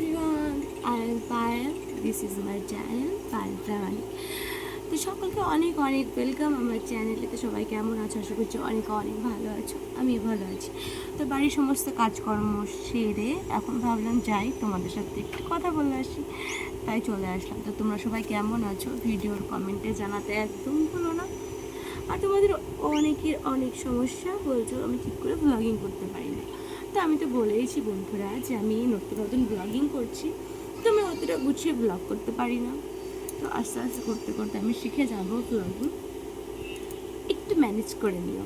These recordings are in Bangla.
everyone, I am Payal. This is my channel, Payal Family. তো সকলকে অনেক অনেক ওয়েলকাম আমার চ্যানেলে তো সবাই কেমন আছো? আশা করছি অনেক অনেক ভালো আছো। আমি ভালো আছি। তো বাড়ির সমস্ত কাজকর্ম সেরে এখন ভাবলাম যাই তোমাদের সাথে একটু কথা বলে আসি। তাই চলে আসলাম। তো তোমরা সবাই কেমন আছো? ভিডিওর কমেন্টে জানাতে একদম ভুলো না। আর তোমাদের অনেকের অনেক সমস্যা বলছো আমি ঠিক করে ব্লগিং করতে পারি না। তো আমি তো বলেইছি বন্ধুরা যে আমি নতুন নতুন ব্লগিং করছি, তো আমি অতটা গুছিয়ে ব্লগ করতে পারি না। তো আস্তে আস্তে করতে করতে আমি শিখে যাব ব্লগিং একটু ম্যানেজ করে নিও।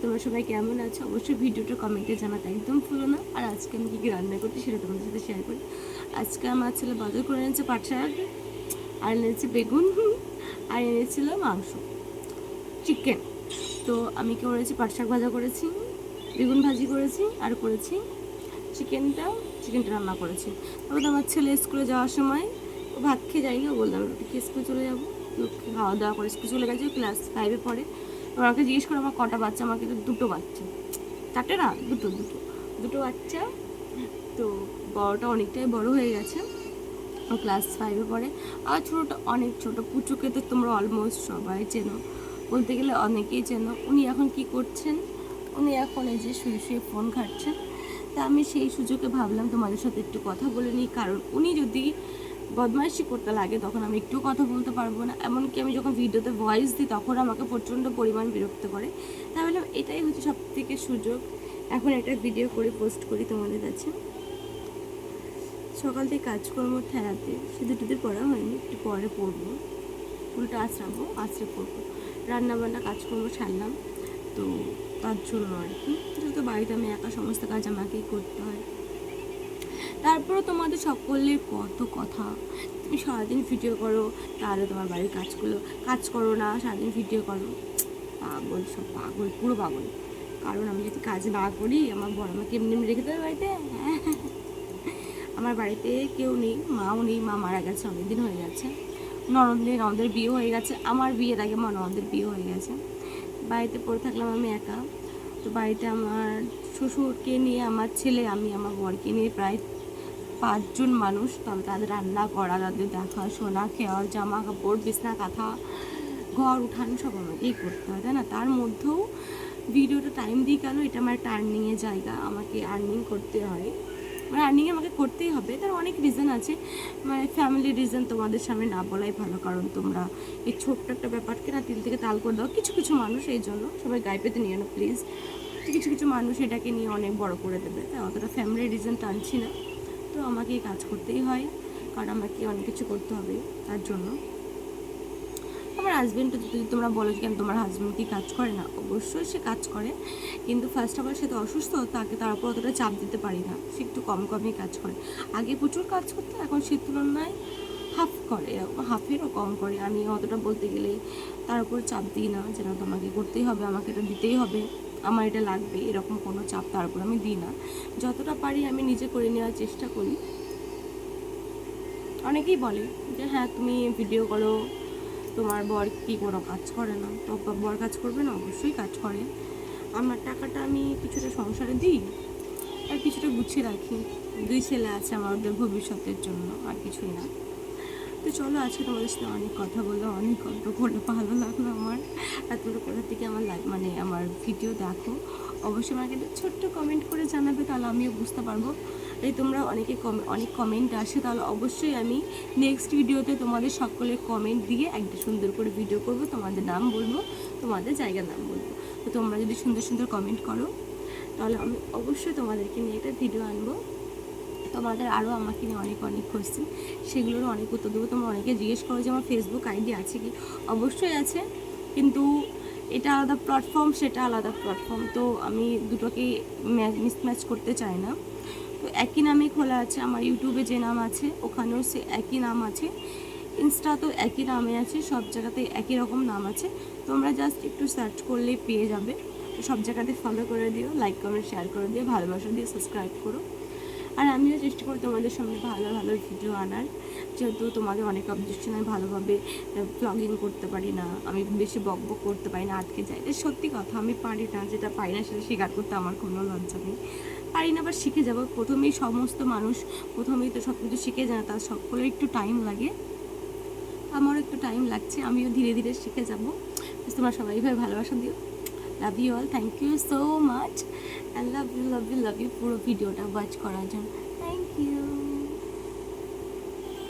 তোমরা সবাই কেমন আছো? অবশ্যই ভিডিওটা কমেন্টে জানাতে একদম ভুলো না। আর আজকে আমি কী কী রান্না করছি সেটা তোমাদের সাথে শেয়ার করি। আজকে আমার ছেলে বাজার করে এনেছে পাট শাক আর এনেছে বেগুন আর এনেছিল মাংস চিকেন তো আমি কি করেছি? পাট শাক ভাজা করেছি। বেগুন ভাজি করেছি আর করেছি চিকেনটা চিকেনটা রান্না করেছি। তারপর তো আমার ছেলে স্কুলে যাওয়ার সময় ও ভাত খেয়ে যায়নি, ও বললাম রুটি স্কুলে চলে যাব। খাওয়া দাওয়া করে স্কুলে চলে গেছে, ক্লাস ফাইভে পড়ে। ওনাকে জিজ্ঞেস করে, আমার কটা বাচ্চা? আমাকে তো দুটো বাচ্চা। চারটে না, দুটো দুটো। দুটো বাচ্চা, তো বড়টা অনেকটাই বড় হয়ে গেছে। ও ক্লাস ফাইভে পড়ে। আর ছোটোটা অনেক ছোটো, পুচুকে তো তোমরা অলমোস্ট সবাই চেনো। বলতে গেলে অনেকেই চেনো। উনি এখন কি করছেন? উনি এখন এই যে শুয়ে শুয়ে ফোন ঘাটছেন, তা আমি সেই সুযোগে ভাবলাম তোমাদের সাথে একটু কথা বলে নিই, কারণ উনি যদি বদমাইশি করতে লাগে তখন আমি একটু কথা বলতে পারব না। এমনকি আমি যখন ভিডিওতে ভয়েস দিই তখন আমাকে প্রচণ্ড পরিমাণ বিরক্ত করে। তাহলে এটাই হচ্ছে সব থেকে সুযোগ। এখন একটা ভিডিও করে পোস্ট করি তোমাদের কাছে। সকাল থেকে কাজকর্ম ঠেলাতে শুধু টুদের পড়া হয়নি, একটু পরে পড়ব। উল্টো আঁচড়াবো আঁচড়ে পড়ব। রান্নাবান্না, কাজকর্ম ছাড়লাম তো তার জন্য আর কি। যেহেতু বাড়িতে আমি একা সমস্ত কাজ আমাকেই করতে হয়। তারপরে তোমাদের সকলের কত কথা। তুমি সারাদিন ভিডিও করো, তাহলে তোমার বাড়ির কাজগুলো, কাজ করো না, সারাদিন ভিডিও করো। পাগল সব পাগল, পুরো পাগল। কারণ আমি যদি কাজ না করি, আমার বড় আমাকে এমনি এমনি রেখে দেবে বাড়িতে? হ্যাঁ। আমার বাড়িতে কেউ নেই, মাও নেই, মা মারা গেছে, অনেকদিন হয়ে গেছে। ননদের ননদের বিয়ে হয়ে গেছে। আমার বিয়ের আগে মা ননদের বিয়ে হয়ে গেছে। বাড়িতে পড়ে থাকলাম আমি একা। তো বাড়িতে আমার শ্বশুরকে নিয়ে, আমার ছেলে, আমি আমার বরকে নিয়ে প্রায় পাঁচজন মানুষ। তবে তাদের রান্না করা, তাদের দেখা দেখাশোনা খেয়াল জামা কাপড় বিছনা, কাঁথা, ঘর, উঠান, সব আমাকেই করতে হয়, তাই না? তার মধ্যেও ভিডিওটা টাইম দিই কেন? এটা আমার একটা আর্নিংয়ের জায়গা। আমাকে আর্নিং করতে হয়। মানে আর্নিং আমাকে করতেই হবে। তার অনেক রিজন আছে। মানে ফ্যামিলি রিজন তোমাদের সামনে না বলাই ভালো। কারণ তোমরা এই ছোট্ট একটা ব্যাপারকে না তিল থেকে তাল করে দাও। কিছু কিছু মানুষ এই জন্য সবাই গায়ে পেতে নিয়ে না প্লিজ কিছু কিছু মানুষ এটাকে নিয়ে অনেক বড় করে দেবে। তাই অতটা ফ্যামিলি রিজন টানছি না। তো আমাকে কাজ করতেই হয়। কারণ আমাকে অনেক কিছু করতে হবে তার জন্য। আমার হাজব্যান্ডটা যদি তোমরা বলো কেন তোমার হাজব্যান্ড কি কাজ করে না, অবশ্যই সে কাজ করে। কিন্তু ফার্স্ট অফ অল সে তো অসুস্থ, তাকে তার উপর অতটা চাপ দিতে পারি না। সে একটু কম কমই কাজ করে। আগে প্রচুর কাজ করতো, এখন সে তুলনায় হাফ করে হাফেরও কম করে। আমি অতটা বলতে গেলে তার উপর চাপ দিই না, যেন তোমাকে করতেই হবে, আমাকে এটা দিতেই হবে, আমার এটা লাগবে, এরকম কোনো চাপ তার উপর আমি দিই না। যতটা পারি আমি নিজে করে নেওয়ার চেষ্টা করি। অনেকেই বলে যে হ্যাঁ তুমি ভিডিও করো তোমার বর কি কোনো কাজ করে না? তো বর কাজ করবে না? অবশ্যই কাজ করে। আমার টাকাটা আমি কিছুটা সংসারে দিই আর কিছুটা গুছিয়ে রাখি। দুই ছেলে আছে আমাদের ভবিষ্যতের জন্য আর কিছুই না। তো চলো, আজকে তোমাদের সাথে অনেক কথা বলল অনেক গল্প করলে ভালো লাগল আমার। আর তোমরা কোথা থেকে আমার মানে আমার ভিডিও দেখো। অবশ্যই আমাকে ছোট্ট কমেন্ট করে জানাবে, তাহলে আমিও বুঝতে পারব। এই তোমরা অনেকে কমে, অনেক কমেন্ট আসে, তাহলে অবশ্যই আমি নেক্সট ভিডিওতে তোমাদের সকলের কমেন্ট দিয়ে একটা সুন্দর করে ভিডিও করব। তোমাদের নাম বলব, তোমাদের জায়গার নাম বলব। তো তোমরা যদি সুন্দর সুন্দর কমেন্ট করো, তাহলে আমি অবশ্যই তোমাদেরকে নিয়ে একটা ভিডিও আনব। তোমাদের আরও আমাকে নিয়ে অনেক অনেক কোয়েশ্চেন সেগুলোরও অনেক উত্তর দেবো। তোমরা অনেকে জিজ্ঞেস করো যে আমার ফেসবুক আইডি আছে কি? অবশ্যই আছে, কিন্তু এটা আলাদা প্ল্যাটফর্ম সেটা আলাদা প্ল্যাটফর্ম তো আমি দুটোকে মিসম্যাচ করতে চাই না। তো একই নামে খোলা আছে, আমার ইউটিউবে যে নাম আছে, ওখানেও সে একই নাম আছে। ইনস্টা তো একই নামে আছে, সব জায়গাতে একই রকম নাম আছে। তোমরা জাস্ট একটু সার্চ করলেই পেয়ে যাবে। সব জায়গাতে ফলো করে দিও লাইক কমেন্ট শেয়ার করে দিও, ভালোবাসা দিয়ে সাবস্ক্রাইব করো। আর আমিও চেষ্টা করি তোমাদের সামনে ভালো ভালো ভিডিও আনার। যেহেতু তোমাদের অনেক অবজেকশন আমি ভালোভাবে ব্লগিং করতে পারি না, আমি বেশি বক বক করতে পারি না, আটকে যাই সত্যি কথা, আমি পারি না, যেটা পারি না সেটা স্বীকার করতে আমার কোনো লজ্জা নেই। পারি না বা শিখে যাব। প্রথমেই সমস্ত মানুষ, প্রথমেই তো সব কিছু শিখে যায় না তার সকলের একটু টাইম লাগে। আমারও একটু টাইম লাগছে, আমিও ধীরে ধীরে শিখে যাব। তোমার সবাই ভাই ভালোবাসা দিও। Love you all thank you so much and love you love you love you পুরো ভিডিওটা ওয়াচ করার জন্য। Thank you